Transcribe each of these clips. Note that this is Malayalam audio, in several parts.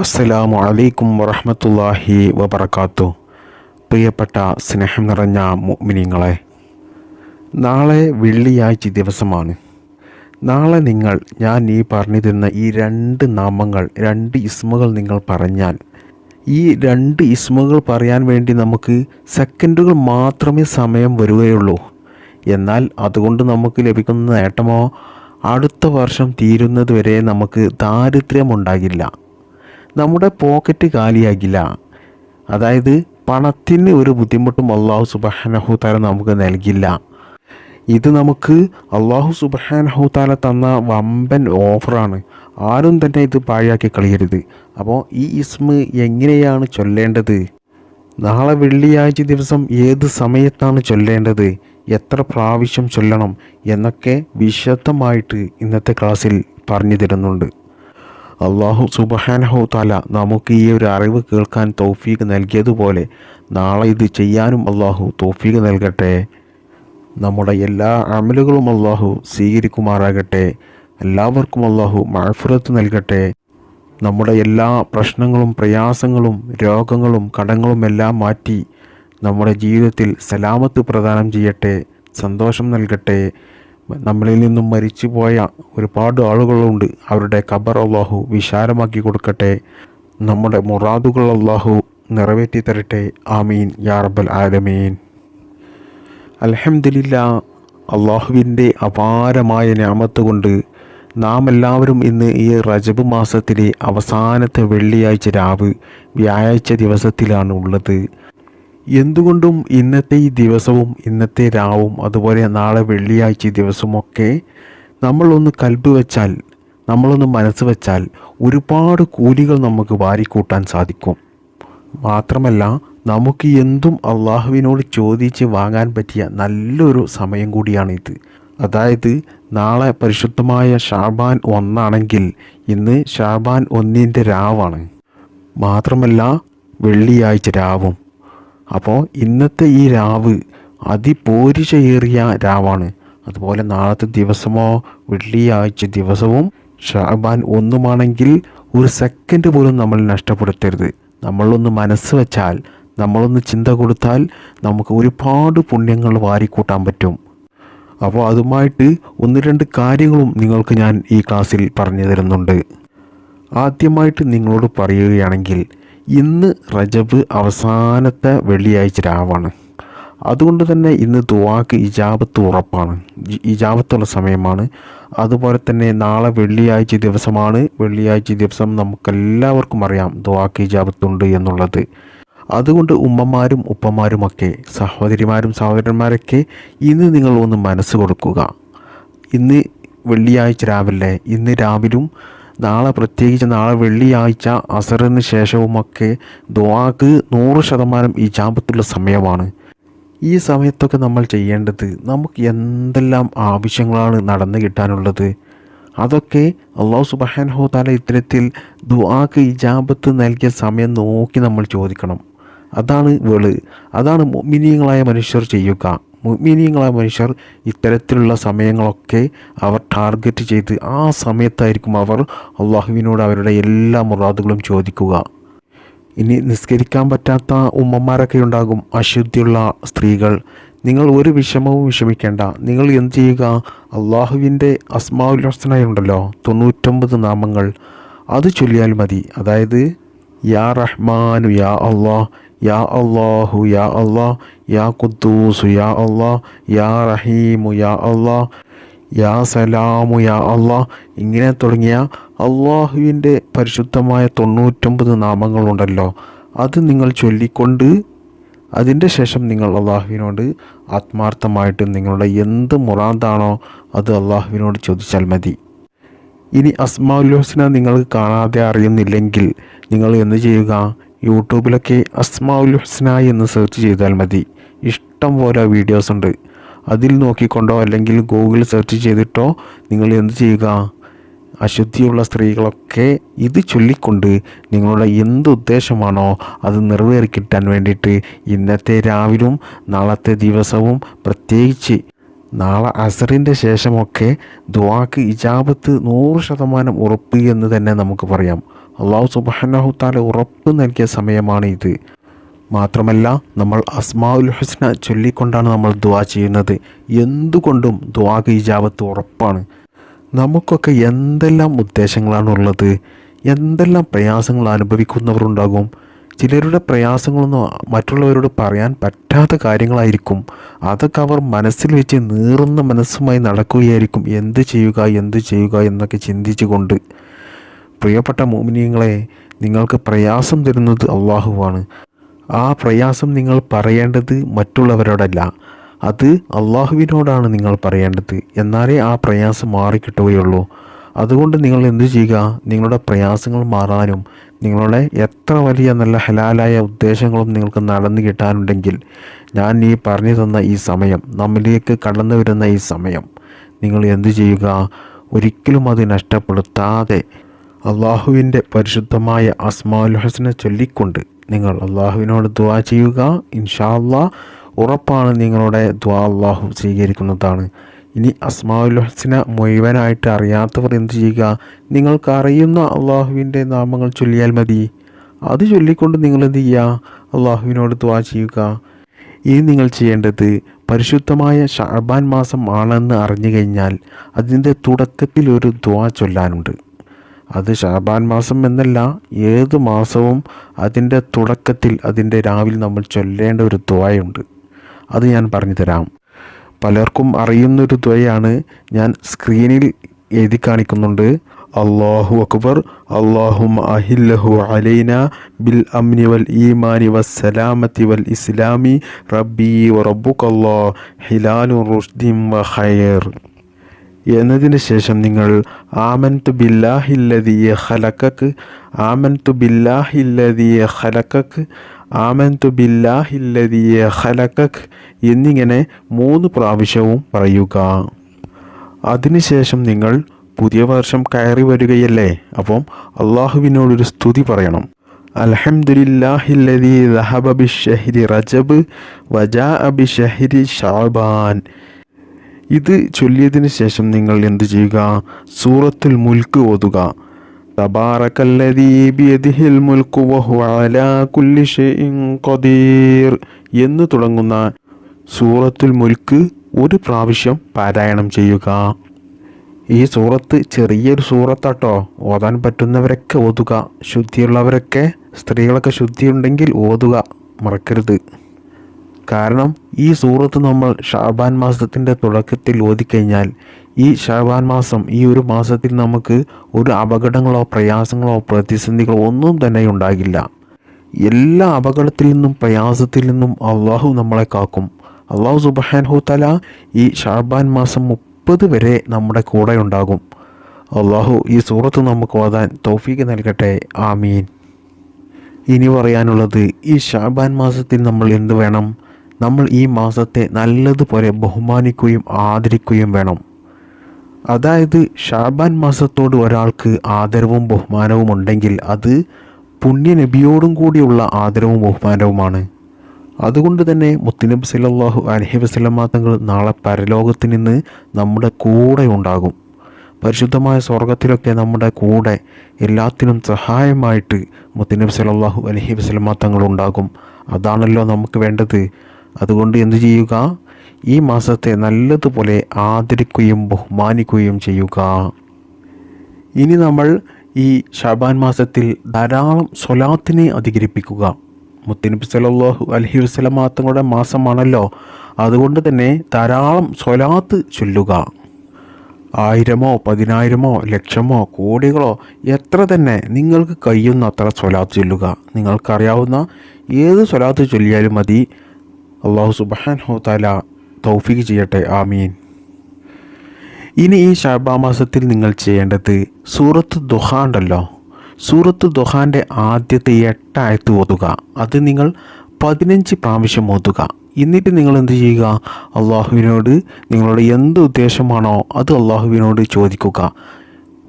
അസ്സലാമു അലൈക്കും വറഹമത്തല്ലാഹി വബർക്കാത്തു പ്രിയപ്പെട്ട സ്നേഹം നിറഞ്ഞ മുഅ്മിനീങ്ങളെ നാളെ വെള്ളിയാഴ്ച ദിവസമാണ്. നാളെ നിങ്ങൾ ഞാൻ ഈ പറഞ്ഞു തരുന്ന ഈ രണ്ട് നാമങ്ങൾ രണ്ട് ഇസ്മുകൾ നിങ്ങൾ പറഞ്ഞാൽ ഈ രണ്ട് ഇസ്മുകൾ പറയാൻ വേണ്ടി നമുക്ക് സെക്കൻഡുകൾ മാത്രമേ സമയം വരികയുള്ളൂ. എന്നാൽ അതുകൊണ്ട് നമുക്ക് ലഭിക്കുന്ന നേട്ടമോ അടുത്ത വർഷം തീരുന്നതുവരെ നമുക്ക് ദാരിദ്ര്യമുണ്ടാകില്ല നമ്മുടെ പോക്കറ്റ് കാലിയാകില്ല അതായത് പണത്തിന് ഒരു ബുദ്ധിമുട്ടും അള്ളാഹു താല നമുക്ക് നൽകില്ല. ഇത് നമുക്ക് അള്ളാഹു താല തന്ന വമ്പൻ ഓഫറാണ് ആരും തന്നെ ഇത് പാഴാക്കി കളയരുത്. അപ്പോൾ ഈ ഇസ്മ എങ്ങനെയാണ് ചൊല്ലേണ്ടത്? നാളെ വെള്ളിയാഴ്ച ദിവസം ഏത് സമയത്താണ് ചൊല്ലേണ്ടത്? എത്ര പ്രാവശ്യം ചൊല്ലണം? എന്നൊക്കെ വിശദമായിട്ട് ഇന്നത്തെ ക്ലാസ്സിൽ പറഞ്ഞു തരുന്നുണ്ട് അള്ളാഹു സുബഹാനഹു തല നമുക്ക് ഈ ഒരു അറിവ് കേൾക്കാൻ തൗഫീഖ് നൽകിയതുപോലെ നാളെ ഇത് ചെയ്യാനും അള്ളാഹു തൗഫീഖ് നൽകട്ടെ. നമ്മുടെ എല്ലാ അമലുകളും അള്ളാഹു സ്വീകരിക്കുമാറാകട്ടെ. എല്ലാവർക്കും അള്ളാഹു മഴഫുറത്ത് നൽകട്ടെ. നമ്മുടെ എല്ലാ പ്രശ്നങ്ങളും പ്രയാസങ്ങളും രോഗങ്ങളും കടങ്ങളും എല്ലാം മാറ്റി നമ്മുടെ ജീവിതത്തിൽ സലാമത്ത് പ്രദാനം ചെയ്യട്ടെ സന്തോഷം നൽകട്ടെ. നമ്മളിൽ നിന്നും മരിച്ചു പോയ ഒരുപാട് ആളുകളുണ്ട്. അവരുടെ ഖബർ അള്ളാഹു വിശാലമാക്കി കൊടുക്കട്ടെ. നമ്മുടെ മുറാദുകൾ അള്ളാഹു നിറവേറ്റി തരട്ടെ. ആമീൻ. യാ റബ്ബൽ ആലമീൻ. അലഹമില്ല അള്ളാഹുവിന്റെ അപാരമായ ഞാമത്ത് കൊണ്ട് നാം എല്ലാവരും ഇന്ന് ഈ റജബ് മാസത്തിലെ അവസാനത്തെ വെള്ളിയാഴ്ച രാവ് വ്യാഴാഴ്ച ദിവസത്തിലാണ് ഉള്ളത്. എന്തുകൊണ്ടും ഇന്നത്തെ ഈ ദിവസവും ഇന്നത്തെ രാവും അതുപോലെ നാളെ വെള്ളിയാഴ്ച ദിവസമൊക്കെ നമ്മളൊന്ന് കൽബ് വെച്ചാൽ നമ്മളൊന്ന് മനസ്സ് വെച്ചാൽ ഒരുപാട് കൂലികൾ നമുക്ക് വാരിക്കൂട്ടാൻ സാധിക്കും. മാത്രമല്ല നമുക്ക് എന്തും അള്ളാഹുവിനോട് ചോദിച്ച് വാങ്ങാൻ പറ്റിയ നല്ലൊരു സമയം കൂടിയാണിത്. അതായത് നാളെ പരിശുദ്ധമായ ഷാബാൻ ഒന്നാണെങ്കിൽ ഇന്ന് ഷാബാൻ ഒന്നിന്റെ രാവാണ്. മാത്രമല്ല വെള്ളിയാഴ്ച രാവും. അപ്പോൾ ഇന്നത്തെ ഈ രാവ് അതിപോരിശയേറിയ രാവാണ്. അതുപോലെ നാളത്തെ ദിവസമോ വെള്ളിയാഴ്ച ദിവസവും ഷാബാൻ ഒന്നുമാണെങ്കിൽ ഒരു സെക്കൻഡ് പോലും നമ്മൾ നഷ്ടപ്പെടുത്തരുത്. നമ്മളൊന്ന് മനസ്സ് വെച്ചാൽ നമ്മളൊന്ന് ചിന്ത കൊടുത്താൽ നമുക്ക് ഒരുപാട് പുണ്യങ്ങൾ വാരിക്കൂട്ടാൻ പറ്റും. അപ്പോൾ അതുമായിട്ട് ഒന്ന് രണ്ട് കാര്യങ്ങളും നിങ്ങൾക്ക് ഞാൻ ഈ ക്ലാസ്സിൽ പറഞ്ഞു തരുന്നുണ്ട്. ആദ്യമായിട്ട് നിങ്ങളോട് പറയുകയാണെങ്കിൽ ഇന്ന് റജബ് അവസാനത്തെ വെള്ളിയാഴ്ച രാവാണ്. അതുകൊണ്ട് തന്നെ ഇന്ന് ദുവാക്ക് ഇജാബത്ത് ഉറപ്പാണ്. ഇജാബത്തുള്ള സമയമാണ്. അതുപോലെ തന്നെ നാളെ വെള്ളിയാഴ്ച ദിവസമാണ്. വെള്ളിയാഴ്ച ദിവസം നമുക്കെല്ലാവർക്കും അറിയാം ദുവാക്ക് ഇജാബത്തുണ്ട് എന്നുള്ളത്. അതുകൊണ്ട് ഉമ്മമാരും ഉപ്പമാരുമൊക്കെ സഹോദരിമാരും സഹോദരന്മാരൊക്കെ ഇന്ന് നിങ്ങൾ ഒന്ന് മനസ്സ് കൊടുക്കുക. ഇന്ന് വെള്ളിയാഴ്ച രാവിലെ ഇന്ന് രാവിലും നാളെ പ്രത്യേകിച്ച് നാളെ വെള്ളിയാഴ്ച അസറിന് ശേഷവുമൊക്കെ ദുവാക്ക് നൂറ് ശതമാനം ഈ ചാമ്പത്തുള്ള സമയമാണ്. ഈ സമയത്തൊക്കെ നമ്മൾ ചെയ്യേണ്ടത് നമുക്ക് എന്തെല്ലാം ആവശ്യങ്ങളാണ് നടന്നു കിട്ടാനുള്ളത്. അതൊക്കെ അള്ളാഹു സുബഹാൻഹോ താല ഇത്തരത്തിൽ ദുആക്ക് ഇജാബത്ത് നൽകിയ സമയം നോക്കി നമ്മൾ ചോദിക്കണം. അതാണ് വെൾ. അതാണ് മിനിയങ്ങളായ മനുഷ്യർ ചെയ്യുക. മുഅ്മിനീങ്ങളായ മനുഷ്യർ ഇത്തരത്തിലുള്ള സമയങ്ങളൊക്കെ അവർ ടാർഗറ്റ് ചെയ്ത് ആ സമയത്തായിരിക്കും അവർ അള്ളാഹുവിനോട് അവരുടെ എല്ലാ മുറാദുകളും ചോദിക്കുക. ഇനി നിസ്കരിക്കാൻ പറ്റാത്ത ഉമ്മമാരൊക്കെ ഉണ്ടാകും അശുദ്ധിയുള്ള സ്ത്രീകൾ. നിങ്ങൾ ഒരു വിഷമവും വിഷമിക്കേണ്ട. നിങ്ങൾ എന്ത് ചെയ്യുക? അള്ളാഹുവിന്റെ ഹസ്നായുണ്ടല്ലോ തൊണ്ണൂറ്റൊമ്പത് നാമങ്ങൾ. അത് ചൊല്ലിയാൽ മതി. അതായത് യാ റഹ്മാനു യാ അള്ളാഹ് യാ അള്ളാഹു യാ അള്ളാഹ് യാ ഖുദ്ദൂസു യാ അള്ളാഹ് യാ റഹീമു യാ അള്ളാഹ് യാ സലാമു യാ അള്ളാഹ് ഇങ്ങനെ തുടങ്ങിയ അള്ളാഹുവിന്റെ പരിശുദ്ധമായ തൊണ്ണൂറ്റൊമ്പത് നാമങ്ങളുണ്ടല്ലോ. അത് നിങ്ങൾ ചൊല്ലിക്കൊണ്ട് അതിന്റെ ശേഷം നിങ്ങൾ അള്ളാഹുവിനോട് ആത്മാർത്ഥമായിട്ട് നിങ്ങളുടെ എന്ത് മുറാന്താണോ അത് അള്ളാഹുവിനോട് ചോദിച്ചാൽ മതി. ഇനി അസ്മാഉൽ ഹുസ്ന നിങ്ങൾക്ക് കാണാതെ അറിയുന്നില്ലെങ്കിൽ നിങ്ങൾ എന്ത് ചെയ്യുക? യൂട്യൂബിലൊക്കെ അസ്മാഉൽ ഹുസ്ന എന്ന് സെർച്ച് ചെയ്താൽ മതി. ഇഷ്ടം പോലെ വീഡിയോസ് ഉണ്ട്. അതിൽ നോക്കിക്കൊണ്ടോ അല്ലെങ്കിൽ ഗൂഗിൾ സെർച്ച് ചെയ്തിട്ടോ നിങ്ങൾ എന്ത് ചെയ്യുക? അശുദ്ധിയുള്ള സ്ത്രീകളൊക്കെ ഇത് ചൊല്ലിക്കൊണ്ട് നിങ്ങളുടെ എന്ത് ഉദ്ദേശമാണോ അത് നിറവേറി കിട്ടാൻ വേണ്ടിയിട്ട് ഇന്നത്തെ രാവിലും നാളത്തെ ദിവസവും പ്രത്യേകിച്ച് നാളെ അസറിന്റെ ശേഷമൊക്കെ ദുവാക്ക് ഇജാബത്ത് നൂറ് ശതമാനം ഉറപ്പ് എന്ന് തന്നെ നമുക്ക് പറയാം. അള്ളാഹു സുബാനഹു താല ഉറപ്പ് നൽകിയ സമയമാണ് ഇത്. മാത്രമല്ല നമ്മൾ അസ്മാഉൽ ഹുസ്ന ചൊല്ലിക്കൊണ്ടാണ് നമ്മൾ ദുവാ ചെയ്യുന്നത്. എന്തുകൊണ്ടും ദുവാക്ക് ഇജാബത്ത് ഉറപ്പാണ്. നമുക്കൊക്കെ എന്തെല്ലാം ഉദ്ദേശങ്ങളാണ് ഉള്ളത്? എന്തെല്ലാം പ്രയാസങ്ങൾ അനുഭവിക്കുന്നവരുണ്ടാകും? ചിലരുടെ പ്രയാസങ്ങളൊന്നും മറ്റുള്ളവരോട് പറയാൻ പറ്റാത്ത കാര്യങ്ങളായിരിക്കും. അതൊക്കെ അവർ മനസ്സിൽ വെച്ച് നീറുന്ന മനസ്സുമായി നടക്കുകയായിരിക്കും. എന്ത് ചെയ്യുക എന്ത് ചെയ്യുക എന്നൊക്കെ ചിന്തിച്ചുകൊണ്ട്. പ്രിയപ്പെട്ട മോമിനിയങ്ങളെ നിങ്ങൾക്ക് പ്രയാസം തരുന്നത് അള്ളാഹുവാണ്. ആ പ്രയാസം നിങ്ങൾ പറയേണ്ടത് മറ്റുള്ളവരോടല്ല. അത് അള്ളാഹുവിനോടാണ് നിങ്ങൾ പറയേണ്ടത്. എന്നാലേ ആ പ്രയാസം മാറിക്കിട്ടുകയുള്ളൂ. അതുകൊണ്ട് നിങ്ങൾ എന്തു ചെയ്യുക? നിങ്ങളുടെ പ്രയാസങ്ങൾ മാറാനും നിങ്ങളുടെ എത്ര വലിയ നല്ല ഹലാലായ ഉദ്ദേശങ്ങളും നിങ്ങൾക്ക് നടന്നു കിട്ടാനുണ്ടെങ്കിൽ ഞാൻ ഈ പറഞ്ഞു തന്ന ഈ സമയം നമ്മിലേക്ക് കടന്നു വരുന്ന ഈ സമയം നിങ്ങൾ എന്തു ചെയ്യുക? ഒരിക്കലും അത് നഷ്ടപ്പെടുത്താതെ അള്ളാഹുവിന്റെ പരിശുദ്ധമായ അസ്മാഉൽ ഹസനെ ചൊല്ലിക്കൊണ്ട് നിങ്ങൾ അള്ളാഹുവിനോട് ദ്വാ ചെയ്യുക. ഇൻഷാ അള്ളാഹ് ഉറപ്പാണ് നിങ്ങളുടെ ദ്വാ അള്ളാഹു സ്വീകരിക്കുന്നതാണ്. ഇനി അസ്മാഉൽ ഹസന മുഴുവനായിട്ട് അറിയാത്തവർ എന്ത് ചെയ്യുക? നിങ്ങൾക്ക് അറിയുന്ന അള്ളാഹുവിന്റെ നാമങ്ങൾ ചൊല്ലിയാൽ മതി. അത് ചൊല്ലിക്കൊണ്ട് നിങ്ങൾ എന്ത് ചെയ്യുക? അള്ളാഹുവിനോട് ദ്വാ ചെയ്യുക. ഇനി നിങ്ങൾ ചെയ്യേണ്ടത് പരിശുദ്ധമായ ഷാബാൻ മാസം ആണെന്ന് അറിഞ്ഞു കഴിഞ്ഞാൽ അതിന്റെ തുടക്കത്തിൽ ഒരു ദ്വാ ചൊല്ലാനുണ്ട്. അത് ഷാബാൻ മാസം എന്നല്ല ഏത് മാസവും അതിന്റെ തുടക്കത്തിൽ അതിന്റെ രാവിലെ നമ്മൾ ചൊല്ലേണ്ട ഒരു ദ്വയുണ്ട് അത് ഞാൻ പറഞ്ഞു തരാം. പലർക്കും അറിയുന്നൊരു ദ്വയാണ് ഞാൻ സ്ക്രീനിൽ എഴുതി കാണിക്കുന്നുണ്ട്. അള്ളാഹു അക്ബർ അള്ളാഹും അഹില്ലഹു അലൈന ബിൽ അംനി വൽ ഈമാനി വസ്സലാമത്തി വൽ ഇസ്ലാമി റബ്ബി റബ്ബുക്കല്ലാ ഹിലാലു റുഷ്ദിം വ ഖൈർ. എന്നതിന് ശേഷം നിങ്ങൾ ആമൻതു ആമൻ തു ആമൻതു ഹലക്കക്ക് ആമൻ ആമൻതു ബില്ലാഹില്ലതിയെ ഹലക്കക്ക് എന്നിങ്ങനെ മൂന്ന് പ്രാവശ്യവും പറയുക. അതിനുശേഷം നിങ്ങൾ പുതിയ വർഷം കയറി വരികയല്ലേ? അപ്പം അള്ളാഹുവിനോടൊരു സ്തുതി പറയണം. അലഹമുല്ലാഹില്ലതി റജബ് വജാ അബി ഷഹരി ഷാബാൻ ഇത് ചൊല്ലിയതിന് ശേഷം നിങ്ങൾ എന്ത് ചെയ്യുക? സൂറത്തുൽ മുൽക്ക് ഓതുക. കുല്ലി ഖദീർ എന്ന് തുടങ്ങുന്ന സൂറത്തുൽ മുൽക്ക് ഒരു പ്രാവശ്യം പാരായണം ചെയ്യുക. ഈ സൂറത്ത് ചെറിയൊരു സൂറത്താട്ടോ. ഓതാൻ പറ്റുന്നവരൊക്കെ ഓതുക. ശുദ്ധിയുള്ളവരൊക്കെ സ്ത്രീകളൊക്കെ ശുദ്ധിയുണ്ടെങ്കിൽ ഓതുക. മറക്കരുത്. കാരണം ഈ സൂറത്ത് നമ്മൾ ഷാബാൻ മാസത്തിന്റെ തുടക്കത്തിൽ ഓതിക്കഴിഞ്ഞാൽ ഈ ഷാബാൻ മാസം ഈ ഒരു മാസത്തിൽ നമുക്ക് ഒരു അപകടങ്ങളോ പ്രയാസങ്ങളോ പ്രതിസന്ധികളോ ഒന്നും തന്നെ ഉണ്ടാകില്ല. എല്ലാ അപകടത്തിൽ നിന്നും പ്രയാസത്തിൽ നിന്നും അള്ളാഹു നമ്മളെ കാക്കും. അള്ളാഹു സുബാൻഹു തല ഈ ഷാബാൻ മാസം മുപ്പത് വരെ നമ്മുടെ കൂടെ ഉണ്ടാകും. അള്ളാഹു ഈ സൂറത്ത് നമുക്ക് ഓതാൻ തോഫീക്ക് നൽകട്ടെ. ആമീൻ. ഇനി പറയാനുള്ളത് ഈ ഷാബാൻ മാസത്തിൽ നമ്മൾ എന്ത് വേണം? നമ്മൾ ഈ മാസത്തെ നല്ലതുപോലെ ബഹുമാനിക്കുകയും ആദരിക്കുകയും വേണം. അതായത് ഷാബാൻ മാസത്തോട് ഒരാൾക്ക് ആദരവും ബഹുമാനവും ഉണ്ടെങ്കിൽ അത് പുണ്യനബിയോടും കൂടിയുള്ള ആദരവും ബഹുമാനവുമാണ്. അതുകൊണ്ട് തന്നെ മുത്തുനബി സല്ലല്ലാഹു അലഹി വസല്ലമ തങ്ങൾ നാളെ പരലോകത്ത് നിന്ന് നമ്മുടെ കൂടെ ഉണ്ടാകും. പരിശുദ്ധമായ സ്വർഗത്തിലൊക്കെ നമ്മുടെ കൂടെ എല്ലാത്തിനും സഹായമായിട്ട് മുത്തുനബി സല്ലല്ലാഹു അലഹി വസല്ലമ തങ്ങൾ ഉണ്ടാകും. അതാണല്ലോ നമുക്ക് വേണ്ടത്. അതുകൊണ്ട് എന്തു ചെയ്യുക? ഈ മാസത്തെ നല്ലതുപോലെ ആദരിക്കുകയും ബഹുമാനിക്കുകയും ചെയ്യുക. ഇനി നമ്മൾ ഈ ഷാബാൻ മാസത്തിൽ ധാരാളം സ്വലാത്തിനെ അധികരിപ്പിക്കുക. മുത്തനബി സലാഹു അലഹി വസല്ലമ തങ്ങളുടെ മാസമാണല്ലോ. അതുകൊണ്ട് തന്നെ ധാരാളം സ്വലാത്ത് ചൊല്ലുക. ആയിരമോ പതിനായിരമോ ലക്ഷമോ കോടികളോ എത്ര തന്നെ നിങ്ങൾക്ക് കഴിയുന്ന അത്ര സ്വലാത്ത് ചൊല്ലുക. നിങ്ങൾക്കറിയാവുന്ന ഏത് സ്വലാത്ത് ചൊല്ലിയാലും മതി. അള്ളാഹു സുബാൻഹു താല തൗഫീഖ് ചെയ്യട്ടെ ആമീൻ. ഇനി ഈ ഷാബാ മാസത്തിൽ നിങ്ങൾ ചെയ്യേണ്ടത് സൂറത്ത് ദുഹ ഉണ്ടല്ലോ. സൂറത്ത് ദുഹാന്റെ ആദ്യത്തെ എട്ടായത്ത് ഓതുക. അത് നിങ്ങൾ പതിനഞ്ച് പ്രാവശ്യം ഓതുക. എന്നിട്ട് നിങ്ങൾ എന്ത് ചെയ്യുക? അള്ളാഹുവിനോട് നിങ്ങളുടെ എന്ത് ഉദ്ദേശമാണോ അത് അള്ളാഹുവിനോട് ചോദിക്കുക.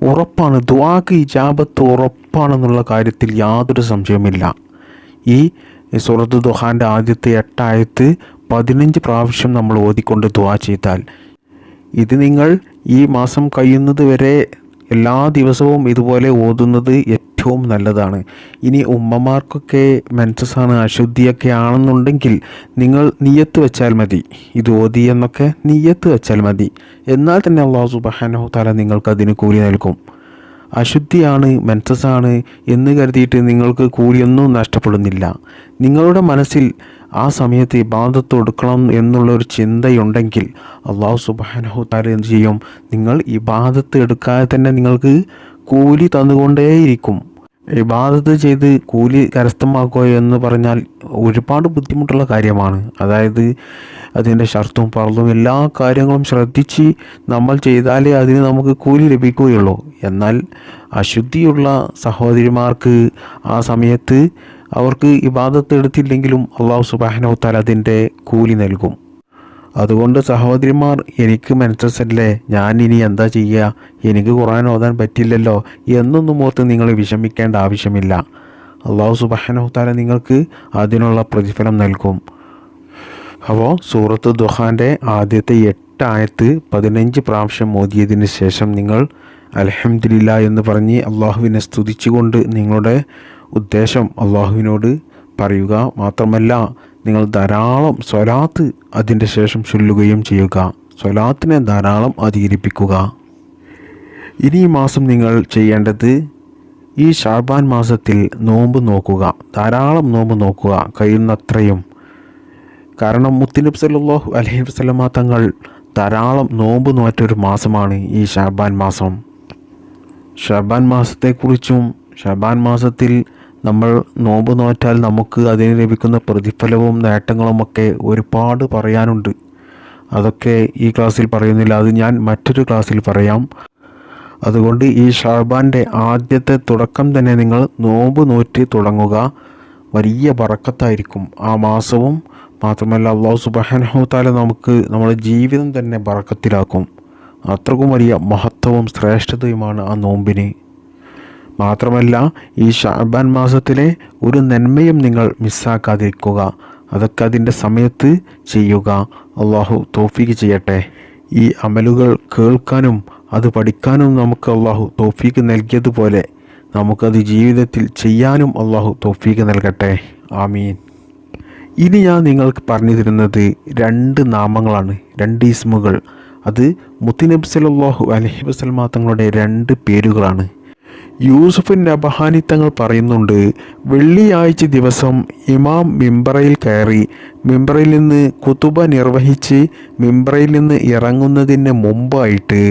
ഉറപ്പാണ് ദുവാക്ക് ഇജാബത്ത് ഉറപ്പാണെന്നുള്ള കാര്യത്തിൽ യാതൊരു സംശയവുമില്ല. ഈ സൂറത്ത് ദുഹാന്റെ ആദ്യത്തെ എട്ടായത്ത് പതിനഞ്ച് പ്രാവശ്യം നമ്മൾ ഓതിക്കൊണ്ട് ദുവാ ചെയ്താൽ. ഇത് നിങ്ങൾ ഈ മാസം കഴിയുന്നത് വരെ എല്ലാ ദിവസവും ഇതുപോലെ ഓതുന്നത് ഏറ്റവും നല്ലതാണ്. ഇനി ഉമ്മമാർക്കൊക്കെ മെൻസസാണ് അശുദ്ധിയൊക്കെ ആണെന്നുണ്ടെങ്കിൽ നിങ്ങൾ നിയത്ത് വെച്ചാൽ മതി. ഇത് ഓതി എന്നൊക്കെ നിയത്ത് വെച്ചാൽ മതി. എന്നാൽ തന്നെ അള്ളാഹു സുബഹാനഹു താല നിങ്ങൾക്ക് അതിന് കൂലി നൽകും. അശുദ്ധിയാണ് മെൻസസാണ് എന്ന് കരുതിയിട്ട് നിങ്ങൾക്ക് കൂലിയൊന്നും നഷ്ടപ്പെടുന്നില്ല. നിങ്ങളുടെ മനസ്സിൽ ആ സമയത്ത് ഇബാദത്ത് കൊടുക്കണം എന്നുള്ള ഒരു ചിന്തയുണ്ടെങ്കിൽ അള്ളാഹു സുബാനഹു താല എന്ത് ചെയ്യും? നിങ്ങൾ ഇബാദത്ത് എടുക്കാതെ തന്നെ നിങ്ങൾക്ക് കൂലി തന്നുകൊണ്ടേയിരിക്കും. ഇബാദത്ത് ചെയ്ത് കൂലി കരസ്ഥമാക്കുക എന്ന് പറഞ്ഞാൽ ഒരുപാട് ബുദ്ധിമുട്ടുള്ള കാര്യമാണ്. അതായത് അതിന്റെ ഷർത്തും പറളും എല്ലാ കാര്യങ്ങളും ശ്രദ്ധിച്ച് നമ്മൾ ചെയ്താലേ അതിന് നമുക്ക് കൂലി ലഭിക്കുകയുള്ളൂ. എന്നാൽ അശുദ്ധിയുള്ള സഹോദരിമാർക്ക് ആ സമയത്ത് അവർക്ക് ഇബാദത്ത് എടുത്തില്ലെങ്കിലും അള്ളാഹു സുബാഹനോത്താൽ അതിന്റെ കൂലി നൽകും. അതുകൊണ്ട് സഹോദരിമാർ എനിക്ക് മനസ്സല്ലേ? ഞാൻ ഇനി എന്താ ചെയ്യുക? എനിക്ക് ഖുറാൻ ഓതാൻ പറ്റില്ലല്ലോ എന്നൊന്നും ഓർത്ത് നിങ്ങൾ വിഷമിക്കേണ്ട ആവശ്യമില്ല. അള്ളാഹു സുബാനഹുത്താല നിങ്ങൾക്ക് അതിനുള്ള പ്രതിഫലം നൽകും. അപ്പോൾ സൂറത്ത് ദുഹാന്റെ ആദ്യത്തെ എട്ട് ആയത്ത് പതിനഞ്ച് പ്രാവശ്യം മോദിയതിന് ശേഷം നിങ്ങൾ അലഹമില്ല എന്ന് പറഞ്ഞ് അള്ളാഹുവിനെ സ്തുതിച്ചുകൊണ്ട് നിങ്ങളുടെ ഉദ്ദേശം അള്ളാഹുവിനോട് പറയുക മാത്രമല്ല നിങ്ങൾ ധാരാളം സ്വലാത്ത് അതിന്റെ ശേഷം ചൊല്ലുകയും ചെയ്യുക. സ്വലാത്തിനെ ധാരാളം അധികരിപ്പിക്കുക. ഇനി ഈ മാസം നിങ്ങൾ ചെയ്യേണ്ടത് ഈ ഷാബാൻ മാസത്തിൽ നോമ്പ് നോക്കുക. ധാരാളം നോമ്പ് നോക്കുക. കഴിയുന്നത്രയും. കാരണം മുത്തിനബ് സല്ലാഹു അലഹി വസ്ലമ തങ്ങൾ ധാരാളം നോമ്പ് നോറ്റൊരു മാസമാണ് ഈ ഷാബാൻ മാസം. ഷാബാൻ മാസത്തെക്കുറിച്ചും ഷാബാൻ മാസത്തിൽ നമ്മൾ നോമ്പ് നോറ്റാൽ നമുക്ക് അതിന് ലഭിക്കുന്ന പ്രതിഫലവും നേട്ടങ്ങളുമൊക്കെ ഒരുപാട് പറയാനുണ്ട്. അതൊക്കെ ഈ ക്ലാസ്സിൽ പറയുന്നില്ല. അത് ഞാൻ മറ്റൊരു ക്ലാസ്സിൽ പറയാം. അതുകൊണ്ട് ഈ ഷാബാന്റെ ആദ്യത്തെ തുടക്കം തന്നെ നിങ്ങൾ നോമ്പ് നോറ്റ് തുടങ്ങുക. വലിയ ബറക്കത്തായിരിക്കും ആ മാസവും. മാത്രമല്ല അള്ളാഹു സുബാനഹുത്താല നമുക്ക് നമ്മുടെ ജീവിതം തന്നെ ബറക്കത്തിലാക്കും. അത്രക്കും വലിയ മഹത്വവും ശ്രേഷ്ഠതയുമാണ് ആ നോമ്പിന്. മാത്രമല്ല ഈ ഷാബാൻ മാസത്തിലെ ഒരു നന്മയും നിങ്ങൾ മിസ്സാക്കാതിരിക്കുക. അതൊക്കെ അതിന്റെ സമയത്ത് ചെയ്യുക. അള്ളാഹു തോഫീക്ക് ചെയ്യട്ടെ. ഈ അമലുകൾ കേൾക്കാനും അത് പഠിക്കാനും നമുക്ക് അള്ളാഹു തോഫീക്ക് നൽകിയതുപോലെ നമുക്കത് ജീവിതത്തിൽ ചെയ്യാനും അള്ളാഹു തോഫീക്ക് നൽകട്ടെ. ആമീൻ. ഇനി ഞാൻ നിങ്ങൾക്ക് പറഞ്ഞു തരുന്നത് രണ്ട് നാമങ്ങളാണ് രണ്ട് ഇസ്മുകൾ. അത് മുത്തിനബ് സലാഹു അലഹി വസ്ലമാ തങ്ങളുടെ രണ്ട് പേരുകളാണ്. യൂസുഫ് നബഹാനി തങ്ങൾ പറയുന്നുണ്ട് വെള്ളിയാഴ്ച ദിവസം ഇമാം മിമ്പറയിൽ കയറി മിംബറയിൽ നിന്ന് കുത്തുബ നിർവഹിച്ച് മിംബറയിൽ നിന്ന് ഇറങ്ങുന്നതിന് മുമ്പായിട്ട്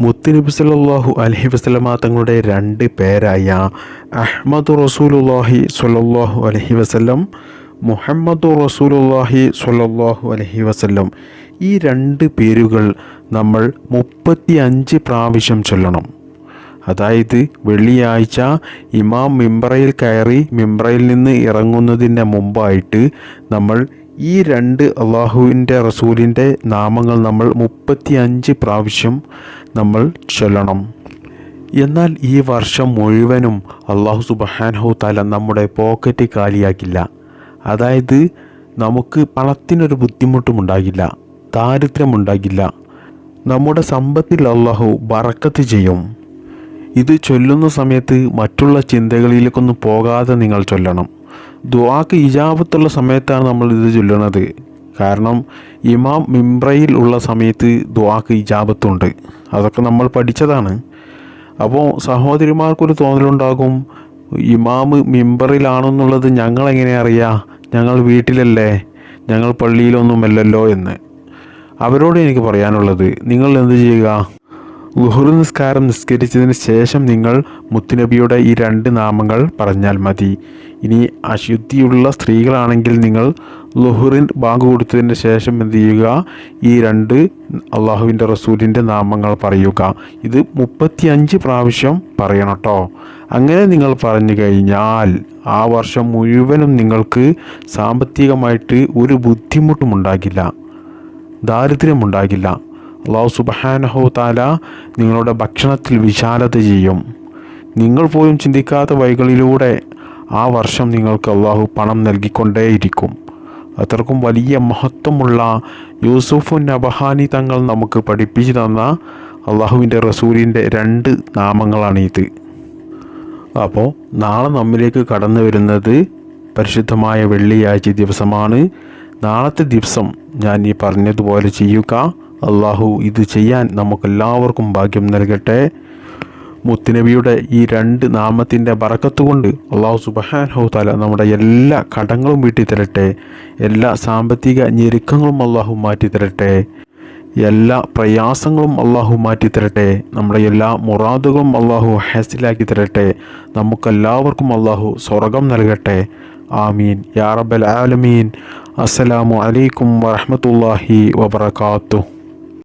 മുത്തുനബി സല്ലാഹു അലഹി വസ്ലമ തങ്ങളുടെ രണ്ട് പേരായ അഹമ്മദ് റസൂലുല്ലാഹി സ്വല്ലല്ലാഹു അലഹി വസ്ലം മുഹമ്മദ് റസൂലുല്ലാഹി സ്വല്ലല്ലാഹു അലഹി വസ്ലം ഈ രണ്ട് പേരുകൾ നമ്മൾ മുപ്പത്തി അഞ്ച് പ്രാവശ്യം ചൊല്ലണം. അതായത് വെള്ളിയാഴ്ച ഇമാം മിംബ്രയിൽ കയറി മിംബ്രയിൽ നിന്ന് ഇറങ്ങുന്നതിന് മുമ്പായിട്ട് നമ്മൾ ഈ രണ്ട് അള്ളാഹുവിന്റെ റസൂലിന്റെ നാമങ്ങൾ നമ്മൾ മുപ്പത്തി അഞ്ച് പ്രാവശ്യം നമ്മൾ ചൊല്ലണം. എന്നാൽ ഈ വർഷം മുഴുവനും അള്ളാഹു സുബഹാനഹു താല നമ്മുടെ പോക്കറ്റ് കാലിയാക്കില്ല. അതായത് നമുക്ക് പണത്തിനൊരു ബുദ്ധിമുട്ടും ഉണ്ടാകില്ല ദാരിദ്ര്യമുണ്ടാകില്ല നമ്മുടെ സമ്പത്തിൽ അള്ളാഹു ബറക്കത്ത് ചെയ്യും. ഇത് ചൊല്ലുന്ന സമയത്ത് മറ്റുള്ള ചിന്തകളിലേക്കൊന്നും പോകാതെ നിങ്ങൾ ചൊല്ലണം. ദുവാക്ക് ഇജാബത്തുള്ള സമയത്താണ് നമ്മൾ ഇത് ചൊല്ലുന്നത്. കാരണം ഇമാം മിംബ്രയിൽ ഉള്ള സമയത്ത് ദുവാക്ക് ഇജാബത്തുണ്ട്. അതൊക്കെ നമ്മൾ പഠിച്ചതാണ്. അപ്പോൾ സഹോദരിമാർക്കൊരു തോന്നലുണ്ടാകും ഇമാമ് മിമ്പറിലാണെന്നുള്ളത് ഞങ്ങൾ എങ്ങനെ അറിയാം? ഞങ്ങൾ വീട്ടിലല്ലേ? ഞങ്ങൾ പള്ളിയിലൊന്നുമല്ലല്ലോ എന്ന്. അവരോട് എനിക്ക് പറയാനുള്ളത് നിങ്ങൾ എന്ത് ചെയ്യുക? ലുഹുർ നിസ്കാരം നിസ്കരിച്ചതിന് ശേഷം നിങ്ങൾ മുത്തുനബിയുടെ ഈ രണ്ട് നാമങ്ങൾ പറഞ്ഞാൽ മതി. ഇനി അശുദ്ധിയുള്ള സ്ത്രീകളാണെങ്കിൽ നിങ്ങൾ ലുഹുറിൻ ബാങ്ക് കൊടുത്തതിന് ശേഷം എന്ത് ചെയ്യുക? ഈ രണ്ട് അള്ളാഹുവിന്റെ റസൂലിന്റെ നാമങ്ങൾ പറയുക. ഇത് മുപ്പത്തിയഞ്ച് പ്രാവശ്യം പറയണം കേട്ടോ അങ്ങനെ നിങ്ങൾ പറഞ്ഞു കഴിഞ്ഞാൽ ആ വർഷം മുഴുവനും നിങ്ങൾക്ക് സാമ്പത്തികമായിട്ട് ഒരു ബുദ്ധിമുട്ടും ഉണ്ടാകില്ല ദാരിദ്ര്യമുണ്ടാകില്ല. അള്ളാഹു സുബഹാനഹോ താല നിങ്ങളുടെ ഭക്ഷണത്തിൽ വിശാലത ചെയ്യും. നിങ്ങൾ പോലും ചിന്തിക്കാത്ത വഴികളിലൂടെ ആ വർഷം നിങ്ങൾക്ക് അള്ളാഹു പണം നൽകിക്കൊണ്ടേയിരിക്കും. അത്രക്കും വലിയ മഹത്വമുള്ള യൂസുഫു നബഹാനി തങ്ങൾ നമുക്ക് പഠിപ്പിച്ചു തന്ന അള്ളാഹുവിന്റെ റസൂലിന്റെ രണ്ട് നാമങ്ങളാണ് ഇത് അപ്പോൾ നാളെ നമ്മിലേക്ക് കടന്നു വരുന്നത് പരിശുദ്ധമായ വെള്ളിയാഴ്ച ദിവസമാണ്. നാളത്തെ ദിവസം ഞാൻ ഈ പറഞ്ഞതുപോലെ ചെയ്യുക. അള്ളാഹു ഇത് ചെയ്യാൻ നമുക്കെല്ലാവർക്കും ഭാഗ്യം നൽകട്ടെ. മുത്തുനബിയുടെ ഈ രണ്ട് നാമത്തിന്റെ വറക്കത്ത് കൊണ്ട് അള്ളാഹു സുബഹാനഹു താല നമ്മുടെ എല്ലാ കടങ്ങളും വീട്ടി തരട്ടെ എല്ലാ സാമ്പത്തിക ഞെരുക്കങ്ങളും അള്ളാഹു മാറ്റി തരട്ടെ എല്ലാ പ്രയാസങ്ങളും അള്ളാഹു മാറ്റി തരട്ടെ നമ്മുടെ എല്ലാ മുറാദുകളും അള്ളാഹു ഹാസിലാക്കി തരട്ടെ നമുക്കെല്ലാവർക്കും അള്ളാഹു സ്വർഗം നൽകട്ടെ. ആമീൻ. യാ ആലമീൻ. അസ്സലാമു അലൈക്കും വറഹ്മത്തുള്ളാഹി വബറകാതുഹു.